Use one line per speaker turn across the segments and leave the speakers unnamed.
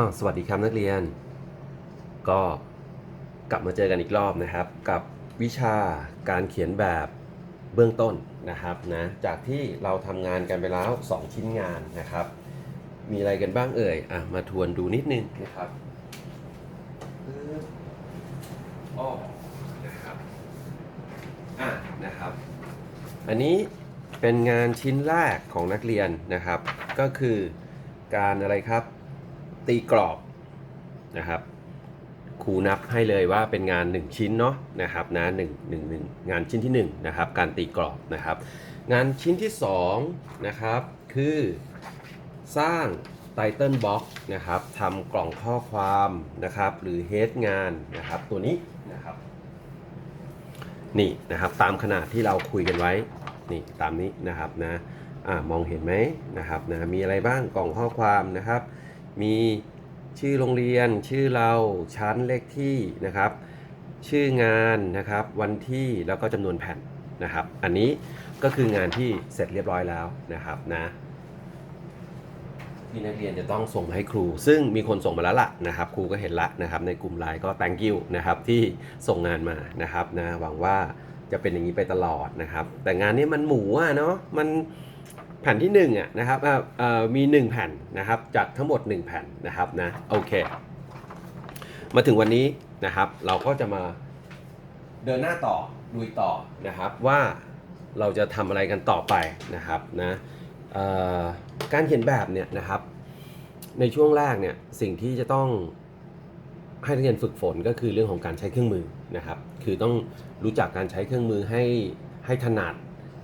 อ้าวสวัสดีครับนักเรียน ก็กลับมาเจอกันอีกรอบนะครับ กับวิชาการเขียนแบบเบื้องต้นนะครับนะจากที่เราทำงานกันไปแล้ว 2 ชิ้นงานนะครับ มีอะไรกันบ้างเอ่ยอะมาทวนดูนิดนึงนะครับปึ๊บอ้อนะครับอะนะครับ อันนี้เป็นงานชิ้นแรกของนักเรียนนะครับ ก็คือการอะไรครับ ตีกรอบนะครับครูนับให้เลยว่าเป็นงาน 1 ชิ้นเนาะนะครับนะหนึ่งหนึ่งหนึ่งงานชิ้นที่1นะครับการตีกรอบนะครับ งานชิ้นที่2นะครับคือสร้างไตเติลบ็อกนะครับทำกล่องข้อความนะครับ หรือเฮดงานนะครับตัวนี้นะครับนี่นะครับตามขนาดที่เราคุยกันไว้นี่ตามนี้นะครับนะอ่ามองเห็นไหมนะครับนะมีอะไรบ้างกล่องข้อความนะครับ มีชื่อโรงเรียน ชื่อเราชั้นเลขที่นะครับ ชื่องานนะครับ วันที่แล้วก็จำนวนแผ่นนะครับ อันนี้ก็คืองานที่เสร็จเรียบร้อยแล้วนะครับนะที่นักเรียนจะต้องส่งมาให้ครู ซึ่งมีคนส่งมาแล้วล่ะนะครับ ครูก็เห็นละนะครับ ในกลุ่มไลน์ก็ thank you นะครับที่ส่งงานมานะครับนะหวังว่าจะเป็นอย่างนี้ไปตลอดนะครับ แต่งานนี้มันหมูอะเนาะมัน แผ่นที่1อะนะครับอ่าเอ่อมี 1 แผ่นนะครับจากทั้งหมด 1 แผ่นนะครับนะโอเค มาถึงวันนี้นะครับเราก็จะมาเดินหน้าต่อลุยต่อนะครับว่าเราจะทำอะไรกันต่อไปนะครับนะการเขียนแบบเนี่ยนะครับ ในช่วงแรกเนี่ยสิ่งที่จะต้องให้นักเรียนฝึกฝนก็คือเรื่องของการใช้เครื่องมือนะครับ คือต้องรู้จักการใช้เครื่องมือให้ให้ถนัด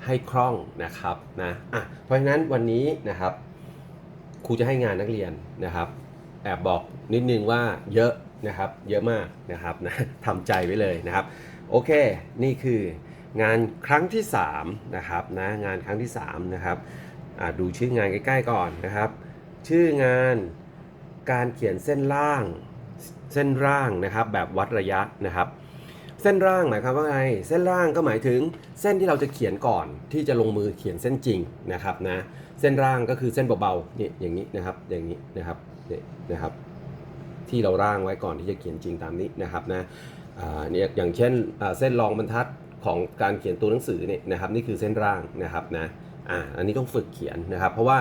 ให้คล่องนะครับนะอะเพราะฉะนั้นวันนี้นะครับครูจะให้งานนักเรียนนะครับ แอบบอกนิดนึงว่าเยอะนะครับ เยอะมากนะครับนะทำใจไว้เลยนะครับ โอเค นี่คืองานครั้งที่3นะครับนะงานครั้งที่3นะครับดูชื่องานใกล้ๆก่อนนะครับ ชื่องานการเขียนเส้นล่างเส้นร่างนะครับ แบบวัดระยะนะครับ เส้นร่างหมายความว่าไง เส้นร่างก็หมายถึงเส้นที่เราจะเขียนก่อนที่จะลงมือเขียนเส้นจริงนะครับนะ เส้นร่างก็คือเส้นเบาๆนี่อย่างนี้นะครับ อย่างนี้นะครับนี่นะครับ ที่เราร่างไว้ก่อนที่จะเขียนจริงตามนี้นะครับนะอ่าเนี่ยอย่างเช่นเส้นรองบรรทัดของการเขียนตัวหนังสือเนี่ยนะครับ นี่คือเส้นร่างนะครับนะอ่าอันนี้ต้องฝึกเขียนนะครับ เพราะว่า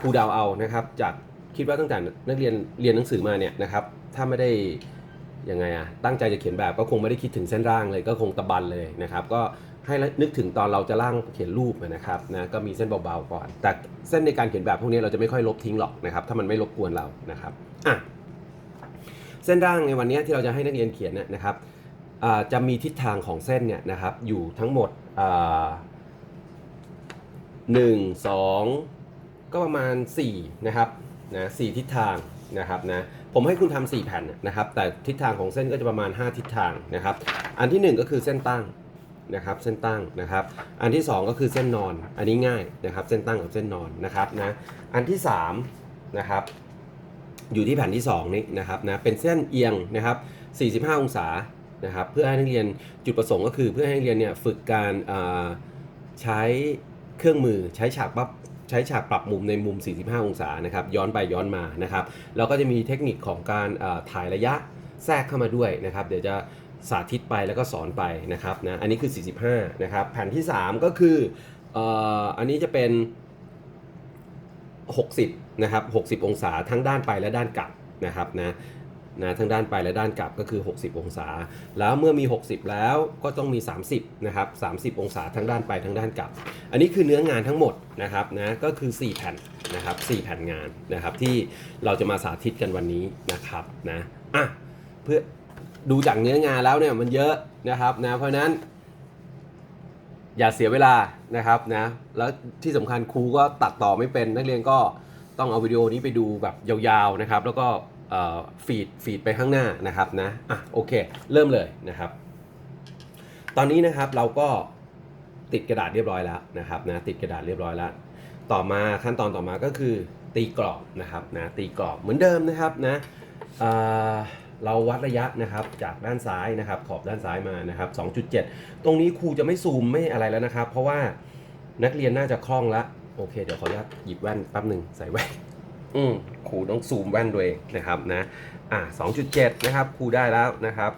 ครูดาวเอานะครับ จากคิดว่าตั้งแต่นักเรียนเรียนหนังสือมาเนี่ยนะครับ ถ้าไม่ได้ ยังไงอะตั้งใจจะเขียนแบบก็คงไม่ได้คิดถึงเส้นร่างเลยก็คงตะบันเลยนะครับ ก็ให้นึกถึงตอนเราจะร่างเขียนรูปนะครับนะก็มีเส้นเบาๆก่อน แต่เส้นในการเขียนแบบพวกนี้เราจะไม่ค่อยลบทิ้งหรอกนะครับ ถ้ามันไม่รบกวนเรานะครับอะเส้นร่างในวันนี้ที่เราจะให้นักเรียนเขียนเนยนะครับจะมีทิศทางของเส้นเนี่ยนะครับอยู่ทั้งหมดหนึ่งสองก็ประมาณ4นะครับนะสทิศทางนะครับนะ ผมให้คุณทำ4แผ่นนะครับ แต่ทิศทางของเส้นก็จะประมาณ 5 ทิศทางนะครับ อันที่ 1 ก็คือเส้นตั้งนะครับ เส้นตั้งนะครับ อันที่ 2 ก็คือเส้นนอน อันนี้ง่ายนะครับ เส้นตั้งกับเส้นนอนนะครับนะ อันที่3นะครับ อยู่ที่แผ่นที่ 2 นี้นะครับนะ เป็นเส้นเอียงนะครับ 45 องศานะครับ เพื่อให้นักเรียนจุดประสงค์ก็คือเพื่อให้นักเรียนเนี่ยฝึกการใช้เครื่องมือใช้ฉากปั๊บ ใช้ฉากปรับมุมในมุม 45 องศานะครับย้อนไปย้อนมานะครับแล้วก็จะมีเทคนิคของการถ่ายระยะแทรกเข้ามาด้วยนะครับ เดี๋ยวจะสาธิตไปแล้วก็สอนไปนะครับนะอันนี้คือ 45 นะครับแผ่นที่ 3 ก็คืออันนี้จะเป็น 60 นะครับ 60 องศาทั้งด้านไปและด้านกลับนะครับนะ นะทั้งด้านไปและด้านกลับก็คือ 60 องศา แล้วเมื่อมี 60 แล้วก็ต้องมี 30นะครับ30 องศาทั้งด้านไปทั้งด้านกลับ อันนี้คือเนื้องานทั้งหมดนะครับนะก็คือ 4 แผ่นนะครับ4แผ่นงานนะครับที่เราจะมาสาธิตกันวันนี้นะครับนะอะเพื่อดูจากเนื้องานแล้วเนี่ยมันเยอะนะครับนะเพราะฉะนั้น อย่าเสียเวลานะครับนะแล้วที่สำคัญครูก็ตัดต่อไม่เป็นนักเรียนก็ต้องเอาวิดีโอนี้ไปดูแบบยาวๆนะครับ แล้วก็ ฟีดฟีดไปข้างหน้านะครับนะอะโอเค เริ่มเลยนะครับ ตอนนี้นะครับเราก็ติดกระดาษเรียบร้อยแล้วนะครับนะติดกระดาษเรียบร้อยแล้ว ต่อมาขั้นตอนต่อมาก็คือตีกรอบนะครับนะตีกรอบเหมือนเดิมนะครับนะเเราวัดระยะนะครับจากด้านซ้ายนะครับขอบด้านซ้ายมานะครับ 2.7 ตรงนี้ครูจะไม่ซูมไม่อะไรแล้วนะครับ เพราะว่านักเรียนน่าจะคล่องละโอเค เดี๋ยวขออนุญาตหยิบแว่นแป๊บหนึ่งใส่แว่น อืมครูต้องซูมแว่นตัวเองนะครับนะอะ2.7นะครับครูได้แล้วนะครับ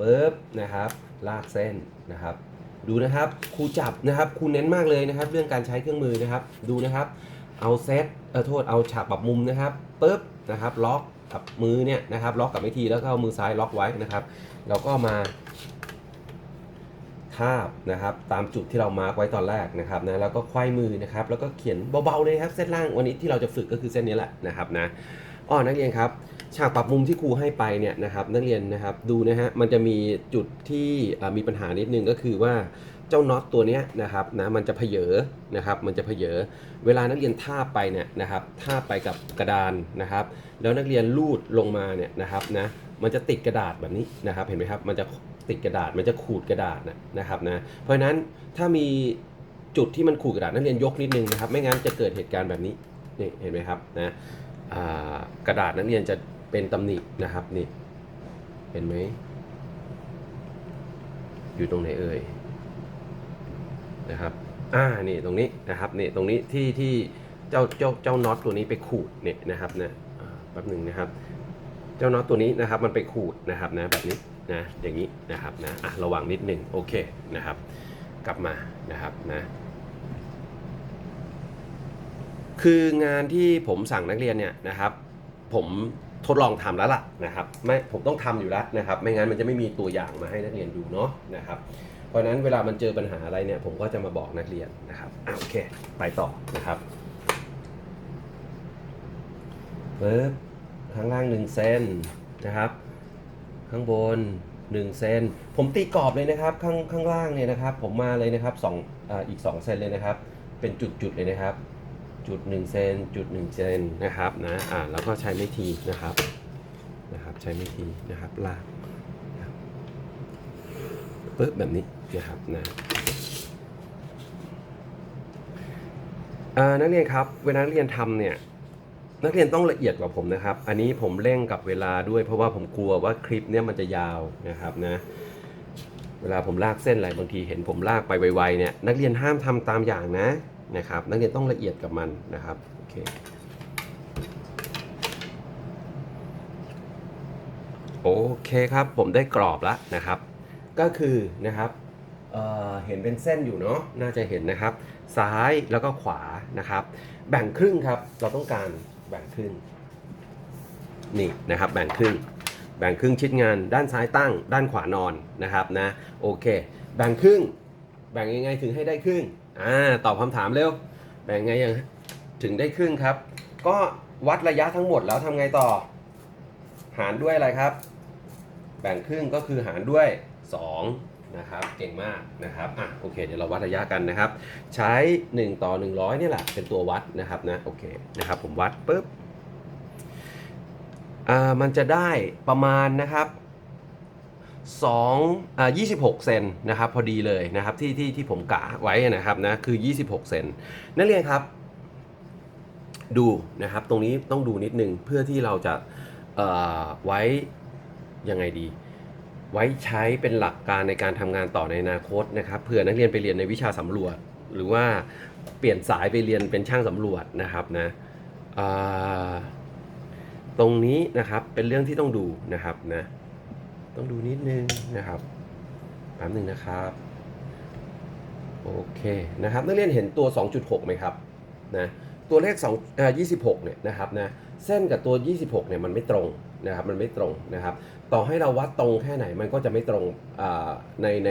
ปึ๊บนะครับลากเส้นนะครับ ดูนะครับครูจับนะครับครูเน้นมากเลยนะครับ เรื่องการใช้เครื่องมือนะครับ ดูนะครับ เอาเซตเออโทษเอาฉากปรับมุมนะครับปึ๊บนะครับ ล็อกกับมือเนี่ยนะครับ ล็อกกับไม้ทีแล้วก็เอามือซ้ายล็อกไว้นะครับ เราก็มาาบนะครับ ตามจุดที่เรามาร์กไว้ตอนแรกนะครับนะแล้วก็ไขว้มือนะครับ แล้วก็เขียนเบาๆเลยครับเส้นล่างวันนี้ที่เราจะฝึกก็คือเส้นนี้แหละนะครับนะอ้อนักเรียนครับฉากปรับมุมที่ครูให้ไปเนี่ยนะครับ นักเรียนนะครับดูนะฮะมันจะมีจุดที่มีปัญหานิดนึงก็คือว่าเจ้าน็อตตัวนี้นะครับนะมันจะเพเยอนะครับ มันจะเพเยอเวลานักเรียนท่าไปเนี่ยนะครับท่าไปกับกระดานนะครับ แล้วนักเรียนลูดลงมาเนี่ยนะครับนะมันจะติดกระดาษแบบนี้นะครับ เห็นไหมครับมันจะ ติดกระดาษมันจะขูดกระดาษนะนะครับนะเพราะฉะนั้นถ้ามีจุดที่มันขูดกระดาษนักเรียนยกนิดนึงนะครับ ไม่งั้นจะเกิดเหตุการณ์แบบนี้นี่เห็นไหมครับนะกระดาษนักเรียนจะเป็นตำหนินะครับนี่เห็นไหมอยู่ตรงไหนเอ่ยนะครับอ่านี่ตรงนี้นะครับนี่ตรงนี้ที่ที่เจ้าเจ้าเจ้าน็อตตัวนี้ไปขูดเนี่ยนะครับนะแป๊บหนึ่งนะครับ เจ้าน็อตตัวนี้นะครับมันไปขูดนะครับนะแบบนี้ นะอย่างนี้นะครับนะอะระวังนิดหนึ่งโอเคนะครับ กลับมานะครับนะคืองานที่ผมสั่งนักเรียนเนี่ยนะครับ ผมทดลองทำแล้วล่ะนะครับไม่ผมต้องทำอยู่แล้วนะครับ ไม่งั้นมันจะไม่มีตัวอย่างมาให้นักเรียนดูเนาะนะครับ เพราะนั้นเวลามันเจอปัญหาอะไรเนี่ยผมก็จะมาบอกนักเรียนนะครับอะโอเค ไปต่อนะครับปึ๊บข้างล่าง1เซนนะครับ ข้างบน1เซนผมตีกรอบเลยนะครับข้างข้างล่างเนี่ยนะครับ ผมมาเลยนะครับสองอ่าอีก2เซนเลยนะครับ เป็นจุดๆเลยนะครับ จุด1เซนจุด1เซนนะครับนะอ่าแล้วก็ใช้ไม่ทีนะครับนะครับ ใช้ไม่ทีนะครับลากนะปึ๊บแบบนี้นะครับนะอ่านักเรียนครับเวลานักเรียนทำเนี่ย นักเรียนต้องละเอียดกว่าผมนะครับ อันนี้ผมเร่งกับเวลาด้วยเพราะว่าผมกลัวว่าคลิปเนี่ยมันจะยาวนะครับนะ เวลาผมลากเส้นอะไรบางทีเห็นผมลากไปไวๆเนี่ยนักเรียนห้ามทำตามอย่างนะนะครับ นักเรียนต้องละเอียดกับมันนะครับโอเคโอเคครับผมได้กรอบแล้วนะครับ ก็คือนะครับเเห็นเป็นเส้นอยู่เนาะน่าจะเห็นนะครับ ซ้ายแล้วก็ขวานะครับ แบ่งครึ่งครับเราต้องการ แบ่งครึ่งนี่นะครับแบ่งครึ่งแบ่งครึ่งชิดงานด้านซ้ายตั้ง ด้านขวานอนนะครับนะโอเค แบ่งครึ่ง แบ่งยังไงถึงให้ได้ครึ่งอ่าตอบคำถามเร็ว แบ่งไงยังถึงได้ครึ่งครับ ก็วัดระยะทั้งหมดแล้วทำไงต่อ หารด้วยอะไรครับ แบ่งครึ่งก็คือหารด้วย 2 นะครับเก่งมากนะครับอะโอเค เดี๋ยวเราวัดระยะกันนะครับ ใช้ 1 ต่อ 100นี่แหละเป็นตัววัดนะครับนะโอเคนะครับผมวัดปุ๊บอ่ามันจะได้ประมาณนะครับ2อ่า26 เซนนะครับพอดีเลยนะครับที่ที่ที่ผมกะไว้นะครับนะคือ 26 เซนนักเรียนครับ ดูนะครับตรงนี้ต้องดูนิดนึงเพื่อที่เราจะเอ่อไว้ยังไงดี ไว้ใช้เป็นหลักการในการทำงานต่อในอนาคตนะครับเผื่อนักเรียนไปเรียนในวิชาสำรวจ หรือว่าเปลี่ยนสายไปเรียนเป็นช่างสำรวจนะครับนะตรงนี้นะครับเป็นเรื่องที่ต้องดูนะครับนะต้องดูนิดนึงนะครับแป๊บหนึ่งนะครับโอเคนะครับนักเรียนเห็นตัว 2.6ไหมครับนะตัวเลข2อ่า26เนี่ยนะครับนะเส้นกับตัว 26เนี่ยมันไม่ตรง นะครับมันไม่ตรงนะครับ ต่อให้เราวัดตรงแค่ไหนมันก็จะไม่ตรงในใน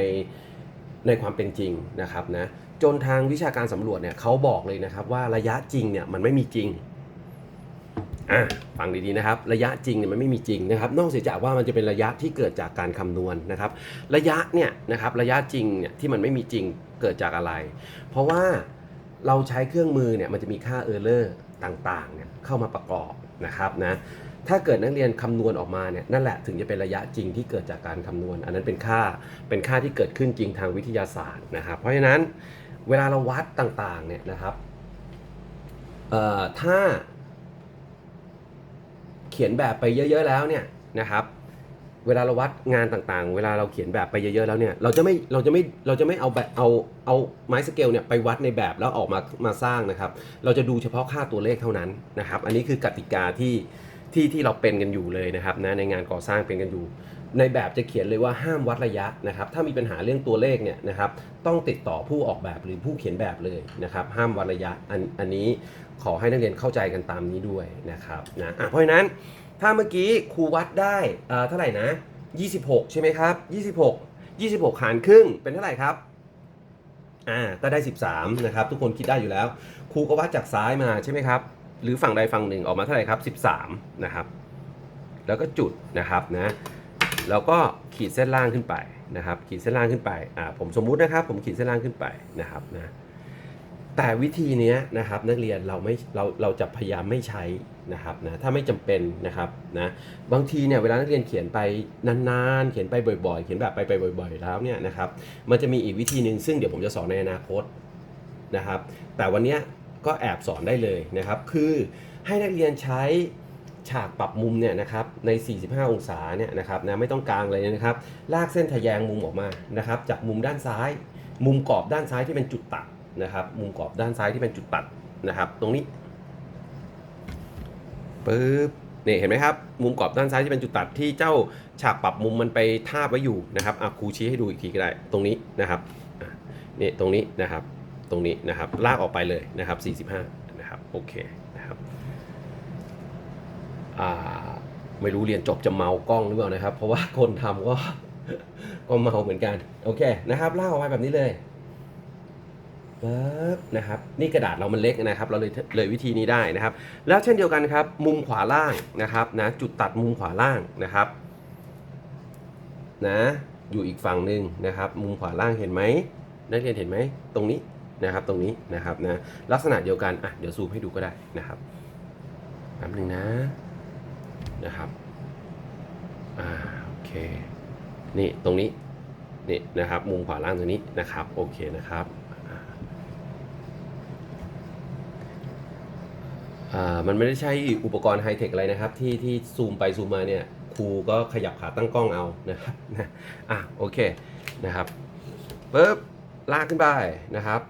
ในความเป็นจริงนะครับนะจนทางวิชาการสำรวจเนี่ยเขาบอกเลยนะครับว่าระยะจริงเนี่ยมันไม่มีจริงอะฟังดีๆนะครับ ระยะจริงเนี่ยมันไม่มีจริงนะครับ นอกเสียจากว่ามันจะเป็นระยะที่เกิดจากการคำนวณนะครับ ระยะเนี่ยนะครับระยะจริงเนี่ยที่มันไม่มีจริงเกิดจากอะไร เพราะว่าเราใช้เครื่องมือเนี่ยมันจะมีค่าเออร์เลอร์ต่างๆเนี่ยเข้ามาประกอบนะครับนะ ถ้าเกิดนักเรียนคำนวณออกมาเนี่ยนั่นแหละถึงจะเป็นระยะจริงที่เกิดจากการคำนวณ อันนั้นเป็นค่าเป็นค่าที่เกิดขึ้นจริงทางวิทยาศาสตร์นะครับ เพราะฉะนั้นเวลาเราวัดต่างๆเนี่ยนะครับถ้าเขียนแบบไปเยอะ ๆ แล้วเนี่ยนะครับ เวลาเราวัดงานต่างๆ เวลาเราเขียนแบบไปเยอะๆแล้วเนี่ยเราจะไม่เราจะไม่เราจะไม่เอาแบบเอาเอาไม้สเกลเนี่ยไปวัดในแบบแล้วออกมามาสร้างนะครับ เราจะดูเฉพาะค่าตัวเลขเท่านั้นนะครับ อันนี้คือกติกาที่ ที่ที่เราเป็นกันอยู่เลยนะครับนะในงานก่อสร้างเป็นกันอยู่ ในแบบจะเขียนเลยว่าห้ามวัดระยะนะครับ ถ้ามีปัญหาเรื่องตัวเลขเนี่ยนะครับต้องติดต่อผู้ออกแบบหรือผู้เขียนแบบเลยนะครับ ห้ามวัดระยะอันอันนี้ขอให้นักเรียนเข้าใจกันตามนี้ด้วยนะครับนะะเพราะฉะนั้นถ้าเมื่อกี้ครูวัดได้อ่าเท่าไหร่นะ 26 ใช่ไหมครับ 26 26 หารครึ่งเป็นเท่าไหร่ครับอ่าก็ได้ 13 นะครับ ทุกคนคิดได้อยู่แล้ว ครูก็วัดจากซ้ายมาใช่ไหมครับ หรือฝั่งใดฝั่งหนึ่งออกมาเท่าไหร่ครับ 13 นะครับ แล้วก็จุดนะครับนะแล้วก็ขีดเส้นล่างขึ้นไปนะครับ ขีดเส้นล่างขึ้นไปอ่าผมสมมุตินะครับ ผมขีดเส้นล่างขึ้นไปนะครับนะแต่วิธีนี้นะครับนักเรียนเราไม่เราเราจะพยายามไม่ใช้นะครับนะถ้าไม่จำเป็นนะครับนะบางทีเนี่ยเวลานักเรียนเขียนไปนานๆ เขียนไปบ่อยๆ เขียนแบบไปไปบ่อย ๆ แล้วเนี่ยนะครับมันจะมีอีกวิธีหนึ่งซึ่งเดี๋ยวผมจะสอนในอนาคตนะครับแต่วันนี้ ก็แอบสอนได้เลยนะครับ คือให้นักเรียนใช้ฉากปรับมุมเนี่ยนะครับใน 45 องศาเนี่ยนะครับนะไม่ต้องกลางเลยนะครับ ลากเส้นทะแยงมุมออกมานะครับ จากมุมด้านซ้าย มุมกรอบด้านซ้ายที่เป็นจุดตัดนะครับ มุมกรอบด้านซ้ายที่เป็นจุดตัดนะครับ ตรงนี้ปึ๊บนี่เห็นไหมครับ มุมกรอบด้านซ้ายที่เป็นจุดตัดที่เจ้าฉากปรับมุมมันไปทาบไว้อยู่นะครับอะครูชี้ให้ดูอีกทีก็ได้ตรงนี้นะครับนี่ตรงนี้นะครับ ตรงนี้นะครับ ลากออกไปเลยนะครับ 45 นะครับ โอเคนะครับไม่รู้เรียนจบจะเมากล้องหรือเปล่านะครับ เพราะว่าคนทำก็ก็เมาเหมือนกัน โอเคนะครับลากออกไปแบบนี้เลยปึ๊บนะครับนี่กระดาษเรามันเล็กนะครับ เราเลยเลยวิธีนี้ได้นะครับ แล้วเช่นเดียวกันครับ มุมขวาล่างนะครับนะจุดตัดมุมขวาล่างนะครับนะอยู่อีกฝั่งหนึ่งนะครับ มุมขวาล่างเห็นไหมนักเรียนเห็นไหมตรงนี้ นะครับตรงนี้นะครับนะลักษณะเดียวกันอะเดี๋ยวซูมให้ดูก็ได้นะครับแป๊บหนึงนะนะครับอ่าโอเคนี่ตรงนี้นี่นะครับมุมขวาล่างตรงนี้นะครับโอเคนะครับอ่ามันไม่ได้ใช้อุปกรณ์ไฮเทคอะไรนะครับ ที่ที่ซูมไปซูมมาเนี่ยครูก็ขยับขาตั้งกล้องเอานะครับนะอะโอเคนะครับปุ๊บลากขึ้นไปนะครับ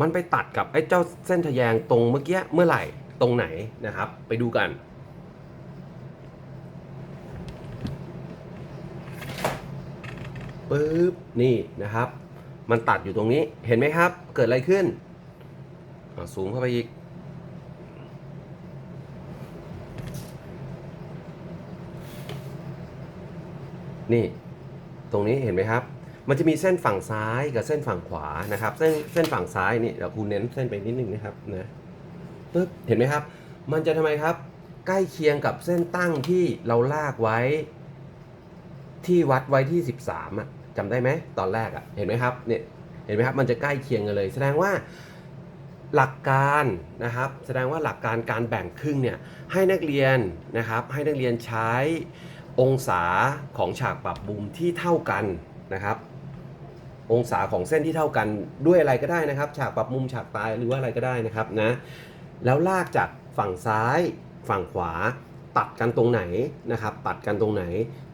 มันไปตัดกับไอ้เจ้าเส้นทะแยงตรงเมื่อกี้เมื่อไหร่ตรงไหนนะครับ ไปดูกันปึ๊บนี่นะครับ มันตัดอยู่ตรงนี้เห็นไหมครับ เกิดอะไรขึ้นอ่าซูมเข้าไปอีก นี่ ตรงนี้เห็นไหมครับ มันจะมีเส้นฝั่งซ้ายกับเส้นฝั่งขวานะครับ เส้นเส้นฝั่งซ้ายนี่เดี๋ยวครูเน้นเส้นไปนิดนึงนะครับนะปึ๊บเห็นไหมครับ มันจะทำไมครับ ใกล้เคียงกับเส้นตั้งที่เราลากไว้ ที่วัดไว้ที่ 13อะจำได้ไหมตอนแรกอะเห็นไหมครับเนี่ยเห็นไหมครับมันจะใกล้เคียงกันเลย แสดงว่าหลักการนะครับ แสดงว่าหลักการการแบ่งครึ่งเนี่ยให้นักเรียนนะครับ ให้นักเรียนใช้องศาของฉากปรับมุมที่เท่ากันนะครับ องศาของเส้นที่เท่ากันด้วยอะไรก็ได้นะครับ ฉากปรับมุมฉากตายหรือว่าอะไรก็ได้นะครับนะแล้วลากจากฝั่งซ้ายฝั่งขวาตัดกันตรงไหนนะครับ ตัดกันตรงไหน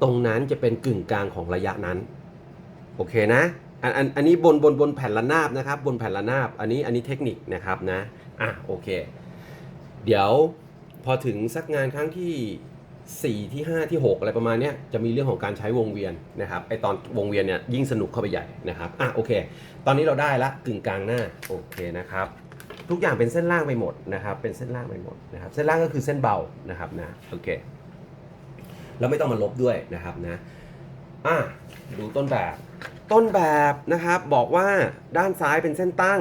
ตรงนั้นจะเป็นกึ่งกลางของระยะนั้น โอเคนะอันอันอันนี้บนบนบนแผ่นระนาบนะครับ บนแผ่นระนาบอันนี้อันนี้เทคนิคนะครับนะอะโอเค เดี๋ยวพอถึงสักงานครั้งที่ 4 ที่ 5 ที่ 6 อะไรประมาณนี้จะมีเรื่องของการใช้วงเวียนนะครับไอตอนวงเวียนเนี่ยยิ่งสนุกเข้าไปใหญ่นะครับอะโอเค ตอนนี้เราได้ละกึ่งกลางหน้าโอเคนะครับทุกอย่างเป็นเส้นล่างไปหมดนะครับเป็นเส้นล่างไปหมดนะครับเส้นล่างก็คือเส้นเบานะครับนะโอเคแล้วไม่ต้องมาลบด้วยนะครับนะอะดูต้นแบบต้นแบบนะครับบอกว่าด้านซ้ายเป็นเส้นตั้ง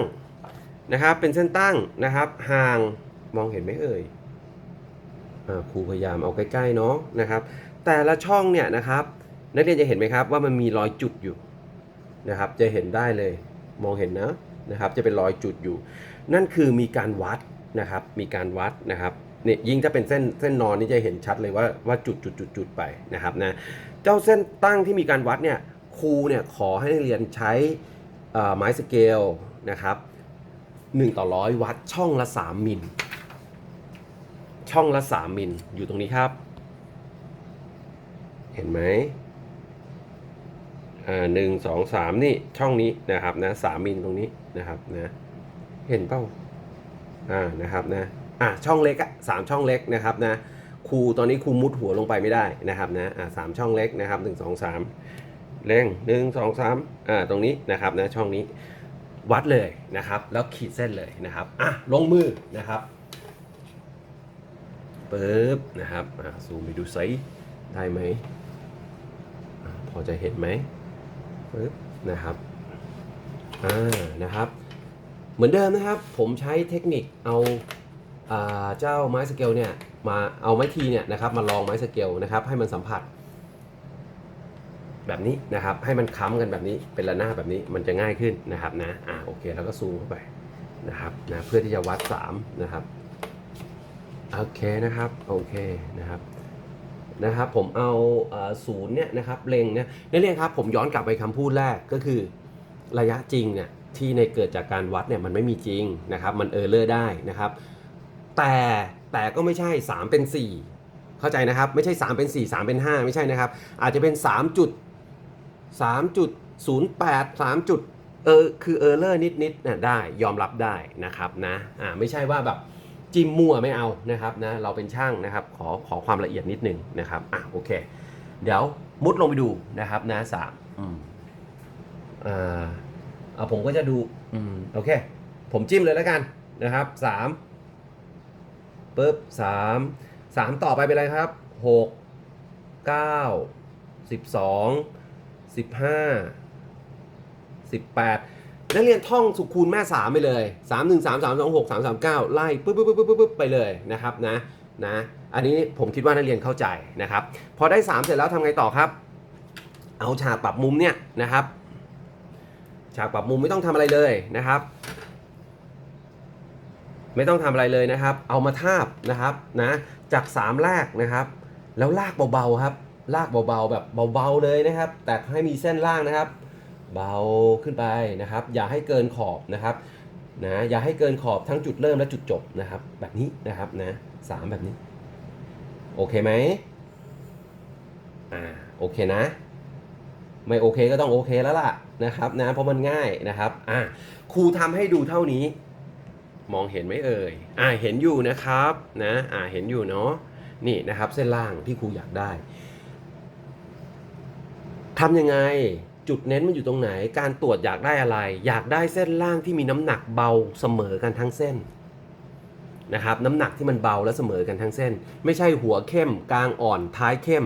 นะครับเป็นเส้นตั้งนะครับห่างมองเห็นไหมเอ่ย ครูพยายามเอาใกล้ๆเนาะนะครับ แต่ละช่องเนี่ยนะครับ นักเรียนจะเห็นไหมครับว่ามันมีรอยจุดอยู่นะครับ จะเห็นได้เลยมองเห็นนะนะครับ จะเป็นรอยจุดอยู่ นั่นคือมีการวัดนะครับ มีการวัดนะครับเนี่ยยิ่งถ้าเป็นเส้นเส้นนอนนี่จะเห็นชัดเลยว่าว่าจุดจุดจุดจุดไปนะครับนะเจ้าเส้นตั้งที่มีการวัดเนี่ยครูเนี่ยขอให้นักเรียนใช้ไม้สเกลนะครับ1ต่อร้อยวัดช่องละ 3มิล ช่องละ 3 มิลอยู่ตรงนี้ครับ เห็นไหมอ่าหนึ่งสองสามนี่ช่องนี้นะครับนะสามมิลตรงนี้นะครับนะเห็นเปล่าอ่านะครับนะอะช่องเล็กอะสามช่องเล็กนะครับนะครูตอนนี้ครูมุดหัวลงไปไม่ได้นะครับนะอ่าสามช่องเล็กนะครับหนึ่งสองสามเร่งหนึ่งสองสามอ่าตรงนี้นะครับนะช่องนี้วัดเลยนะครับ แล้วขีดเส้นเลยนะครับอะลงมือนะครับ ปึ๊บนะครับซูมไปดูไซส์ได้ไหม พอจะเห็นไหมปึ๊บนะครับอ่านะครับ เหมือนเดิมนะครับ ผมใช้เทคนิคเอาอาเจ้าไม้สเกลเนี่ยมาเอาไม้ทีเนี่ยนะครับมาลองไม้สเกลนะครับให้มันสัมผัส แบบนี้นะครับให้มันค้ำกันแบบนี้เป็นระนาบแบบนี้มันจะง่ายขึ้นนะครับนะอ่าโอเคแล้วก็ซูมเข้าไปนะครับนะเพื่อที่จะวัด 3 นะครับ โอเคนะครับโอเคนะครับนะครับผมเอาศูนย์เนี่ยนะครับเล็งเนี่ยนักเรียนครับผมย้อนกลับไปคำพูดแรกก็คือระยะจริงเนี่ยที่ในเกิดจากการวัดเนี่ยมันไม่มีจริงนะครับมันเออร์เลอร์ได้นะครับแต่แต่ก็ไม่ใช่ 3 เป็น 4 เข้าใจนะครับไม่ใช่ 3 เป็น 4 3 เป็น 5 ไม่ใช่นะครับ อาจจะเป็น 3 จุด3.08 3จุดเออคือเออร์เลอร์นิดๆนะได้ยอมรับได้นะครับนะอ่าไม่ใช่ว่าแบบ จิ้มมั่วไม่เอานะครับนะเราเป็นช่างนะครับขอขอความละเอียดนิดหนึงนะครับอะโอเค เดี๋ยวมุดลงไปดูนะครับนะสามอืมอ่าเอาผมก็จะดูอืมโอเค ผมจิ้มเลยแล้วกันนะครับสามปึ๊บสามสามต่อไปเป็นอะไรครับหกเก้าสิบสองสิบห้าสิบแปด นักเรียนท่องสุคูณแม่สามไปเลย 3 1 3 3 2 6 3 3 9 ไล่ปึ๊บปึ๊บปึ๊บปึ๊บปึ๊บไปเลยนะครับนะนะอันนี้ผมคิดว่านักเรียนเข้าใจนะครับพอได้ 3 เสร็จแล้วทำไงต่อครับ เอาฉากปรับมุมเนี่ยนะครับ ฉากปรับมุมไม่ต้องทำอะไรเลยนะครับ ไม่ต้องทำอะไรเลยนะครับ เอามาทาบนะครับนะจาก3แรกนะครับ แล้วลากเบาๆครับ ลากเบาๆแบบเบาๆเลยนะครับ แต่ให้มีเส้นล่างนะครับ เบาขึ้นไปนะครับ อย่าให้เกินขอบนะครับนะอย่าให้เกินขอบทั้งจุดเริ่มและจุดจบนะครับ แบบนี้นะครับนะสามแบบนี้ โอเคไหมอ่าโอเคนะ ไม่โอเคก็ต้องโอเคแล้วล่ะนะครับนะเพราะมันง่ายนะครับอ่าครูทำให้ดูเท่านี้ มองเห็นไหมเอ่ยอ่าเห็นอยู่นะครับนะอ่าเห็นอยู่เนาะนี่นะครับเส้นล่างที่ครูอยากได้ทำยังไง จุดเน้นมันอยู่ตรงไหน การตรวจอยากได้อะไร อยากได้เส้นล่างที่มีน้ำหนักเบาเสมอกันทั้งเส้นนะครับน้ำหนักที่มันเบาและเสมอกันทั้งเส้น ไม่ใช่หัวเข้มกลางอ่อนท้ายเข้ม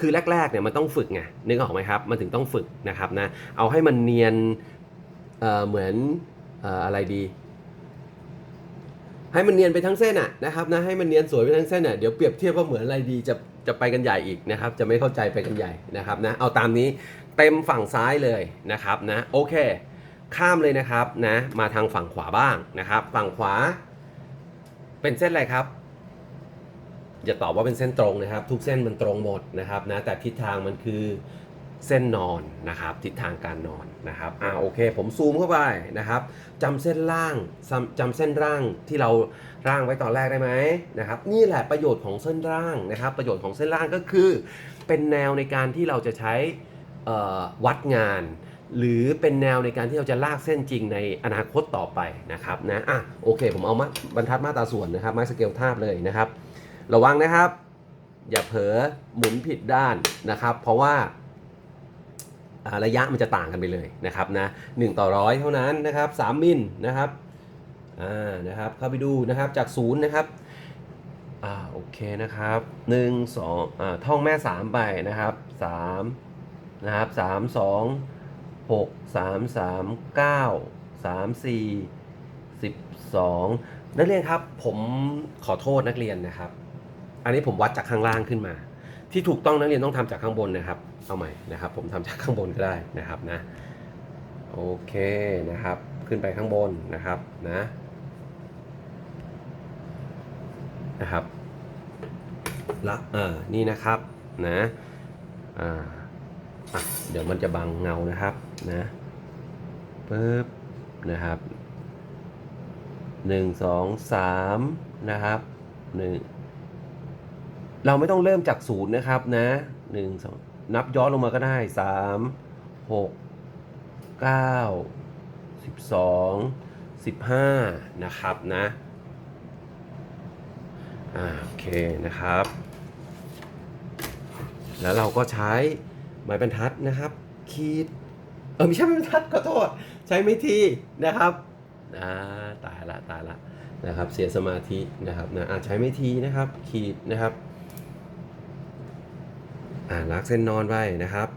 คือแรกๆเนี่ยมันต้องฝึกไงนึกออกไหมครับมันถึงต้องฝึกนะครับนะเอาให้มันเนียนเออเหมือนเอออะไรดี ให้มันเนียนไปทั้งเส้นอะนะครับนะให้มันเนียนสวยไปทั้งเส้นอะเดี๋ยวเปรียบเทียบว่าเหมือนอะไรดีจะจะไปกันใหญ่อีกนะครับ จะไม่เข้าใจไปกันใหญ่นะครับนะเอาตามนี้ เต็มฝั่งซ้ายเลยนะครับนะโอเค ข้ามเลยนะครับนะมาทางฝั่งขวาบ้างนะครับ ฝั่งขวา เป็นเส้นอะไรครับอย่าตอบว่าเป็นเส้นตรงนะครับ ทุกเส้นมันตรงหมดนะครับนะแต่ทิศทางมันคือเส้นนอนนะครับ ทิศทางการนอนนะครับอ่าโอเค ผมซูมเข้าไปนะครับจำเส้นล่างจำเส้นร่างที่เราร่างไว้ตอนแรกได้ไหมนะครับ นี่แหละประโยชน์ของเส้นร่างนะครับ ประโยชน์ของเส้นร่างก็คือ เป็นแนวในการที่เราจะใช้ วัดงาน หรือเป็นแนวในการที่เราจะลากเส้นจริงในอนาคตต่อไปนะครับนะอะโอเค ผมเอามาบรรทัดมาตราส่วนนะครับไม้สเกลทาบเลยนะครับ ระวังนะครับ อย่าเผลอหมุนผิดด้านนะครับ เพราะว่าระยะมันจะต่างกันไปเลยนะครับนะหต่อร้อยเท่านั้นนะครับ3มิลนะครับอ่านะครับเข้าไปดูนะครับจากศูนย์นะครับอ่าโอเคนะครับ1 2อ่าท่องแม่ 3 ไปนะครับ 3 นะครับ3 2 6 3 3 9 3 4 12นักเรียนครับผมขอโทษนักเรียนนะครับ อันนี้ผมวัดจากข้างล่างขึ้นมา ที่ถูกต้องนักเรียนต้องทำจากข้างบนนะครับ เอาใหม่นะครับ ผมทำจากข้างบนก็ได้นะครับนะโอเคนะครับ ขึ้นไปข้างบนนะครับนะนะครับละเออนี่นะครับนะอ่า เดี๋ยวมันจะบังเงานะครับนะปึ๊บนะครับหนึ่งสองสามนะครับหนึ่งเราไม่ต้องเริ่มจากศูนย์นะครับนะหนึ่งสองนับย้อนลงมาก็ได้สามหกเก้าสิบสองสิบห้านะครับนะโอเคนะครับ แล้วเราก็ใช้ ไม้บรรทัดนะครับ ขีด เออไม่ใช่ไม้บรรทัดขอโทษ ใช้ไม่ทีนะครับอ่าตายละตายละนะครับ เสียสมาธินะครับนะอ่าใช้ไม่ทีนะครับ ขีดนะครับอ่าลากเส้นนอนไปนะครับ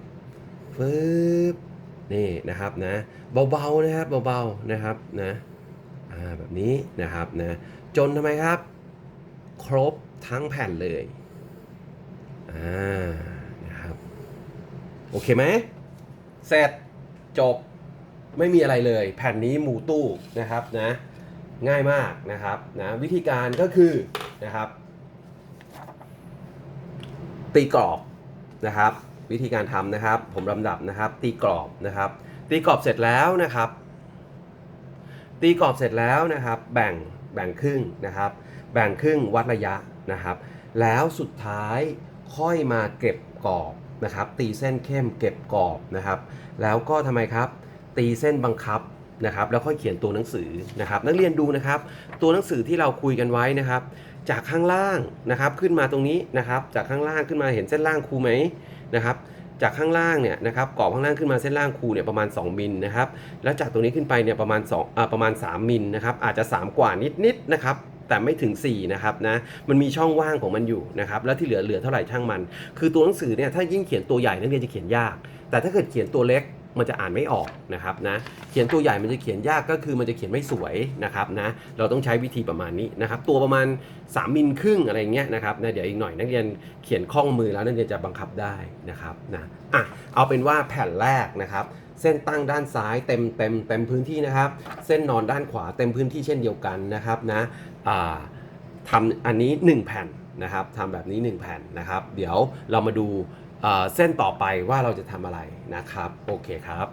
ฟึบนี่นะครับนะเบาๆนะครับเบาๆนะครับนะอ่าแบบนี้นะครับนะจนทำไมครับ ครบทั้งแผ่นเลยอ่า โอเคไหมเสร็จจบไม่มีอะไรเลย แผ่นนี้หมูตู้นะครับนะง่ายมากนะครับนะวิธีการก็คือนะครับ ตีกรอบนะครับ วิธีการทำนะครับ ผมลำดับนะครับ ตีกรอบนะครับ ตีกรอบเสร็จแล้วนะครับ ตีกรอบเสร็จแล้วนะครับ แบ่งแบ่งครึ่งนะครับ แบ่งครึ่งวัดระยะนะครับ แล้วสุดท้ายค่อยมาเก็บกรอบ นะครับตีเส้นเข้มเก็บกรอบนะครับ แล้วก็ทำไมครับ ตีเส้นบังคับนะครับแล้วค่อยเขียนตัวหนังสือนะครับ นักเรียนดูนะครับ ตัวหนังสือที่เราคุยกันไว้นะครับ จากข้างล่างนะครับขึ้นมาตรงนี้นะครับ จากข้างล่างขึ้นมาเห็นเส้นล่างครูไหมนะครับจากข้างล่างเนี่ยนะครับกรอบข้างล่างขึ้นมาเส้นล่างครูเนี่ยประมาณ 2มิลนะครับแล้วจากตรงนี้ขึ้นไปเนี่ยประมาณ2อ่าประมาณ 3มิลนะครับอาจจะ 3 กว่านิดๆนะครับ แต่ไม่ถึง 4 นะครับนะ มันมีช่องว่างของมันอยู่นะครับ แล้วที่เหลือเหลือเท่าไหร่ช่างมัน คือตัวหนังสือเนี่ยถ้ายิ่งเขียนตัวใหญ่นักเรียนจะเขียนยาก แต่ถ้าเกิดเขียนตัวเล็กมันจะอ่านไม่ออกนะครับนะ เขียนตัวใหญ่มันจะเขียนยากก็คือมันจะเขียนไม่สวยนะครับนะ เราต้องใช้วิธีประมาณนี้นะครับ ตัวประมาณ 3มิลครึ่งอะไรเงี้ยนะครับนะเดี๋ยวอีกหน่อยนักเรียนเขียนคล่องมือแล้วนักเรียนจะบังคับได้นะครับนะ อะ เอาเป็นว่าแผ่นแรกนะครับเส้นตั้งด้านซ้ายเต็มเต็มเต็มพื้นที่นะครับ เส้นนอนด้านขวาเต็มพื้นที่เช่นเดียวกันนะครับนะ ทำอันนี้ 1 แผ่นนะครับทำแบบนี้ 1 แผ่นนะครับ เดี๋ยวเรามาดูเอ่อเส้นต่อไปว่าเราจะทำอะไรนะครับ โอเคครับ